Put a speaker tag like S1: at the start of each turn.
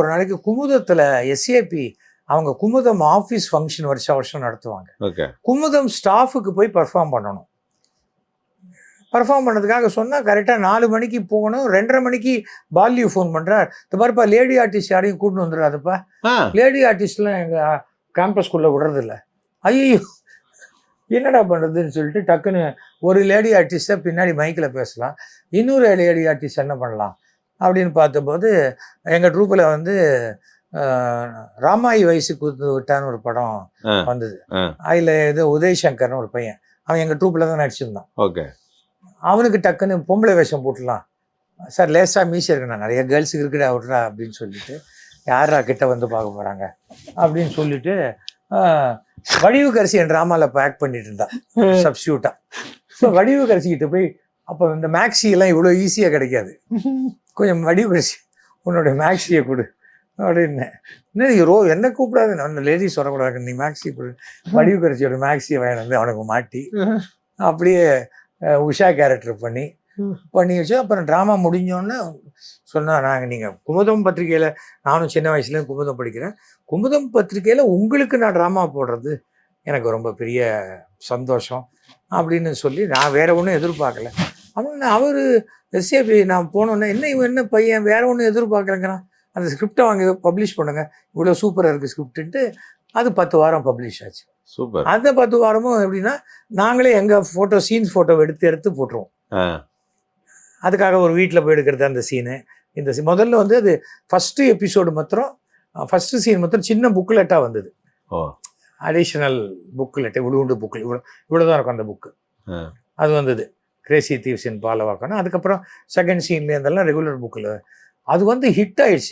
S1: ஒரு நாளைக்கு குமுதத்தில் எஸ்ஏபி அவங்க குமுதம் ஆஃபீஸ் ஃபங்க்ஷன் வருஷம் வருஷம் நடத்துவாங்க. குமுதம் ஸ்டாஃபுக்கு போய் பர்ஃபார்ம் பண்ணணும். பர்ஃபார்ம் பண்ணதுக்காக சொன்னால் கரெக்டாக நாலு மணிக்கு போகணும் ரெண்டரை மணிக்கு பால்யூ ஃபோன் பண்ணுறார் இந்த மாதிரிப்பா லேடி ஆர்டிஸ்ட் யாரையும் கூட்டின்னு வந்துடாதுப்பா. லேடி ஆர்டிஸ்ட்லாம் எங்கள் கேம்பஸ்குள்ளே விடுறதில்ல. ஐயோ என்னடா பண்ணுறதுன்னு சொல்லிட்டு டக்குன்னு ஒரு லேடி ஆர்டிஸ்ட்டை பின்னாடி மைக்கில் பேசலாம். இன்னொரு லேடி ஆர்டிஸ்ட் என்ன பண்ணலாம்? அப்படின்னு பார்த்தபோது எங்கள் ட்ரூப்பில் வந்து ராமாயி வயசு குத்து விட்டான்னு ஒரு படம். வந்தது. அதில் இது உதய் சங்கர்னு ஒரு பையன். அவன் எங்கள் ட்ரூப்பில் தான் நடிச்சிருந்தான்.
S2: ஓகே.
S1: அவனுக்கு டக்குன்னு பொம்பளை வேஷம் போட்டுடலாம். சார் லேசாக மீசி இருக்குண்ணா நிறைய கேர்ள்ஸுக்கு இருக்குடா விட்றா அப்படின்னு சொல்லிட்டு யாரா கிட்ட வந்து பார்க்க போகிறாங்க அப்படின்னு சொல்லிட்டு ஆஹ், வடிவு கரிசி என் ட்ராமாவில் பேக் பண்ணிட்டு இருந்தான் சப்ஸ்டியூட்டாக ஸோ வடிவு கரிசிக்கிட்ட போய் அப்போ இந்த மேக்ஸி எல்லாம் இவ்வளோ ஈஸியாக கிடைக்காது. கொஞ்சம் மடி கரிசி உன்னோட மேக்ஸியை கொடு அப்படின்னேன் என்ன ரோ என்ன கூப்பிடாது? நான் லேடிஸ் வரக்கூடாது நீ மேக்ஸி கொடு. மடிவு கரிசியோட மேக்ஸியை வாங்கிட்டு வந்து அவனுக்கு மாட்டி அப்படியே உஷா கேரக்டர் பண்ணி பண்ணி வச்சு அப்புறம் ட்ராமா முடிஞ்சோடனே சொன்னால் நாங்கள் நீங்கள் குமுதம் பத்திரிக்கையில் நானும் சின்ன வயசுலேயும் குமுதம் படிக்கிறேன். குமுதம் பத்திரிக்கையில் உங்களுக்கு நான் ட்ராமா போடுறது எனக்கு ரொம்ப பெரிய சந்தோஷம் அப்படின்னு சொல்லி நான் வேறு ஒன்றும் எதிர்பார்க்கல. அவன் அவர் எஸ்ஏபி நான் போனோன்னே என்ன இவன் என்ன பையன்? வேற ஒன்றும் எதிர்பார்க்கலங்கிறான் அந்த ஸ்கிரிப்டை வாங்கி பப்ளிஷ் பண்ணுங்க. இவ்வளோ சூப்பராக இருக்குது ஸ்கிரிப்டுன்ட்டு அது பத்து வாரம் பப்ளிஷ் ஆச்சு.
S2: சூப்பர்
S1: அந்த பத்து வாரமும் எப்படின்னா நாங்களே எங்கள் ஃபோட்டோ சீன்ஸ் ஃபோட்டோ எடுத்து எடுத்து போட்டுருவோம். அதுக்காக ஒரு வீட்டில் போய் எடுக்கிறது அந்த சீனு இந்த. முதல்ல வந்து அது ஃபஸ்ட்டு எபிசோடு மாத்திரம் ஃபஸ்ட்டு சீன் மாத்திரம் சின்ன புக்லெட்டாக வந்தது. அடிஷ்னல் புக்லெட் இவ்வளோண்டு புக்கில் இவ்வளோ இவ்வளோ தான் இருக்கும் அந்த புக்கு. அது வந்தது. கிரேசி தீவ்ஸின் பாலவாக்கணும் அதுக்கப்புறம் செகண்ட் சீன்லேருந்தெல்லாம் ரெகுலர் புக்கில் அது வந்து ஹிட் ஆயிடுச்சு.